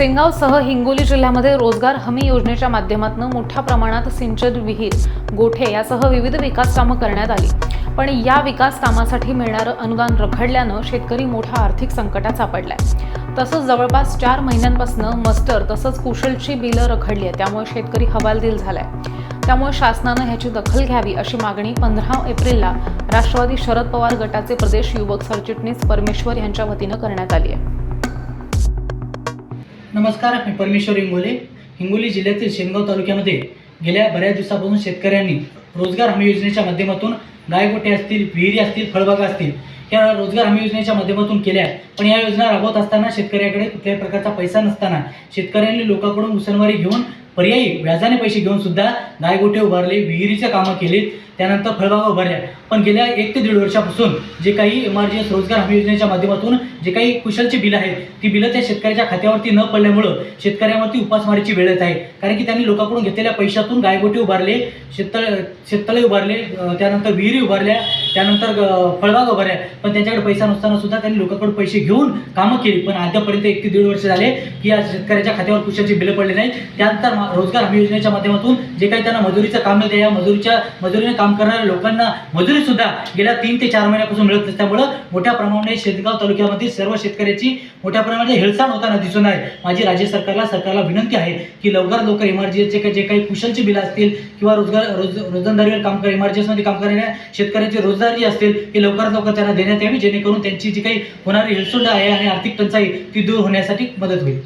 सेंगावसह हिंगोली जिल्ह्यामध्ये रोजगार हमी योजनेच्या माध्यमातून मोठ्या प्रमाणात सिंचन विहीर गोठे यासह विविध विकास कामं करण्यात आली. पण या विकास कामासाठी मिळणारं अनुदान रखडल्यानं शेतकरी मोठ्या आर्थिक संकटात सापडलाय. तसंच जवळपास चार महिन्यांपासून मस्टर तसंच कुशलची बिलं रखडली आहे त्यामुळे शेतकरी हवालदिल झालाय. त्यामुळे शासनानं ह्याची दखल घ्यावी अशी मागणी पंधरा एप्रिलला राष्ट्रवादी शरद पवार गटाचे प्रदेश युवक सरचिटणीस परमेश्वर यांच्या वतीनं करण्यात आली आहे. नमस्कार मी परमेश्वर हिंगोले हिंगोली जिल्ह्यातील शेनगाव तालुक्यामध्ये गेल्या बऱ्याच दिवसापासून शेतकऱ्यांनी रोजगार हमी योजनेच्या माध्यमातून गायगोटे असतील विहिरी असतील फळबागा असतील या रोजगार हमी योजनेच्या माध्यमातून केल्या पण या योजना राबवत असताना शेतकऱ्याकडे कुठल्याही प्रकारचा पैसा नसताना शेतकऱ्यांनी लोकांकडून मुसलमारी घेऊन पर्यायी व्याजाने पैसे घेऊन सुद्धा गायगोटे उभारले विहिरीचे कामं केलीत त्यानंतर फळबागा उभारल्या. पण गेल्या एक ते दीड वर्षापासून जे काही एम आर जी एस रोजगार हमी योजनेच्या माध्यमातून जे काही कुशलची बिलं आहेत ती बिलं त्या शेतकऱ्याच्या खात्यावरती न पडल्यामुळं शेतकऱ्यावरती उपासमारीची वेळ येत आहे. कारण की त्यांनी लोकांकडून घेतलेल्या पैशातून गायगोटे उभारले शेततळ शेततळे उभारले त्यानंतर विहिरी उभारल्या त्यानंतर फळबाग उभारल्या. पण त्यांच्याकडे पैसा नसताना सुद्धा त्यांनी लोकांकडून पैसे घेऊन कामं केली. पण आतापर्यंत एक ते दीड वर्ष झाले की या शेतकऱ्याच्या खात्यावर कुशलची बिलं पडली नाहीत. त्यानंतर रोजगार हमी योजनेच्या माध्यमातून जे काही त्यांना मजुरीचं काम मिळतं या मजुरीच्या मजुरीने काम करणाऱ्या लोकांना मजुरी सुद्धा गेल्या तीन ते चार महिन्यापासून मिळत नसल्यामुळं मोठ्या प्रमाणाने शेतगाव तालुक्यामधील सर्व शेतकऱ्याची मोठ्या प्रमाणात हेळसाण होताना दिसून आहे. माझी राज्य सरकारला सरकारला विनंती आहे की लवकर लवकर इमर्जन्सीचे काही जे काही कुशलची बिलं असतील किंवा रोजगार रोज रोजंदारीवर काम कर इमर्जन्सीमध्ये काम करणाऱ्या शेतकऱ्यांची रोजगार जी असतील ती लवकरात लवकर त्यांना देण्यात यावी जेणेकरून त्यांची जी काही होणारी हेळसुंड आहे आणि आर्थिक टंचाई ती दूर होण्यासाठी मदत होईल.